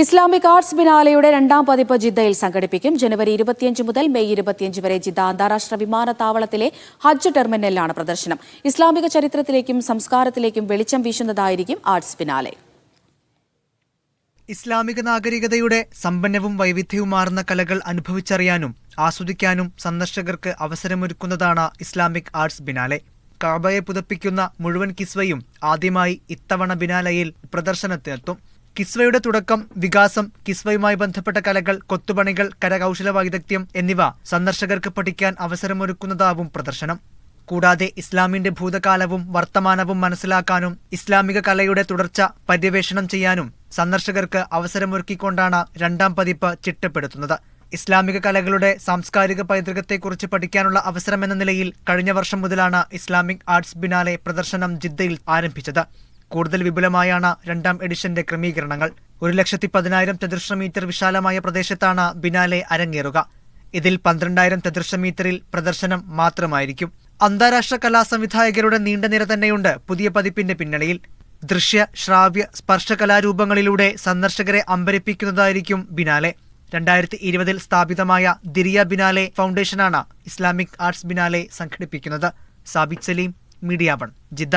Islamic arts ബിനാലയുടെ രണ്ടാം പതിപ്പ് ജിദ്ദയിൽ സംഘടിപ്പിക്കും. ജനുവരി ഇരുപത്തിയഞ്ച് മുതൽ മെയ് ഇരുപത്തിയഞ്ച് വരെ ജിദ്ദ അന്താരാഷ്ട്ര വിമാനത്താവളത്തിലെ ഹജ്ജ് ടെർമിനലിലാണ് പ്രദർശനം. ഇസ്ലാമിക ചരിത്രത്തിലേക്കും സംസ്കാരത്തിലേക്കും വെളിച്ചം വീശുന്നതായിരിക്കും ആർട്സ് ബിനാലെ. ഇസ്ലാമിക നാഗരികതയുടെ സമ്പന്നവും വൈവിധ്യവുമാർന്ന കലകൾ അനുഭവിച്ചറിയാനും ആസ്വദിക്കാനും സന്ദർശകർക്ക് അവസരമൊരുക്കുന്നതാണ് ഇസ്ലാമിക് ആർട്സ് ബിനാലെ. കാബയെ പുതപ്പിക്കുന്ന മുഴുവൻ കിസ്വയും ആദ്യമായി ഇത്തവണ ബിനാലയിൽ പ്രദർശനത്തിനെത്തും. കിസ്വയുടെ തുടക്കം വികാസം കിസ്വയുമായി ബന്ധപ്പെട്ട കലകൾ കൊത്തുപണികൾ കരകൗശല വൈദഗ്ധ്യം എന്നിവ സന്ദർശകർക്ക് പഠിക്കാൻ അവസരമൊരുക്കുന്നതാവും പ്രദർശനം. കൂടാതെ ഇസ്ലാമിന്റെ ഭൂതകാലവും വർത്തമാനവും മനസ്സിലാക്കാനും ഇസ്ലാമിക കലയുടെ തുടർച്ച പര്യവേഷണം ചെയ്യാനും സന്ദർശകർക്ക് അവസരമൊരുക്കിക്കൊണ്ടാണ് രണ്ടാം പതിപ്പ് ചിട്ടപ്പെടുത്തുന്നത്. ഇസ്ലാമിക കലകളുടെ സാംസ്കാരിക പൈതൃകത്തെക്കുറിച്ച് പഠിക്കാനുള്ള അവസരമെന്ന നിലയിൽ കഴിഞ്ഞ വർഷം മുതലാണ് ഇസ്ലാമിക് ആർട്സ് ബിനാലെ പ്രദർശനം ജിദ്ദയിൽ ആരംഭിച്ചത്. കൂടുതൽ വിപുലമായാണ് രണ്ടാം എഡിഷന്റെ ക്രമീകരണങ്ങൾ. ഒരു ലക്ഷത്തി പതിനായിരം ചതുർശ്ര മീറ്റർ വിശാലമായ പ്രദേശത്താണ് ബിനാലെ അരങ്ങേറുക. ഇതിൽ പന്ത്രണ്ടായിരം ചതുർശ്ര മീറ്ററിൽ പ്രദർശനം മാത്രമായിരിക്കും. അന്താരാഷ്ട്ര കലാ സംവിധായകരുടെ നീണ്ട നിര തന്നെയുണ്ട് പുതിയ പതിപ്പിന്റെ പിന്നണിയിൽ. ദൃശ്യ ശ്രാവ്യ സ്പർശ കലാരൂപങ്ങളിലൂടെ സന്ദർശകരെ അമ്പരിപ്പിക്കുന്നതായിരിക്കും ബിനാലെ. രണ്ടായിരത്തി ഇരുപതിൽ സ്ഥാപിതമായ ദിരിയ ബിനാലെ ഫൗണ്ടേഷനാണ് ഇസ്ലാമിക് ആർട്സ് ബിനാലെ സംഘടിപ്പിക്കുന്നത്. Sabith Saleem media one Jeddah.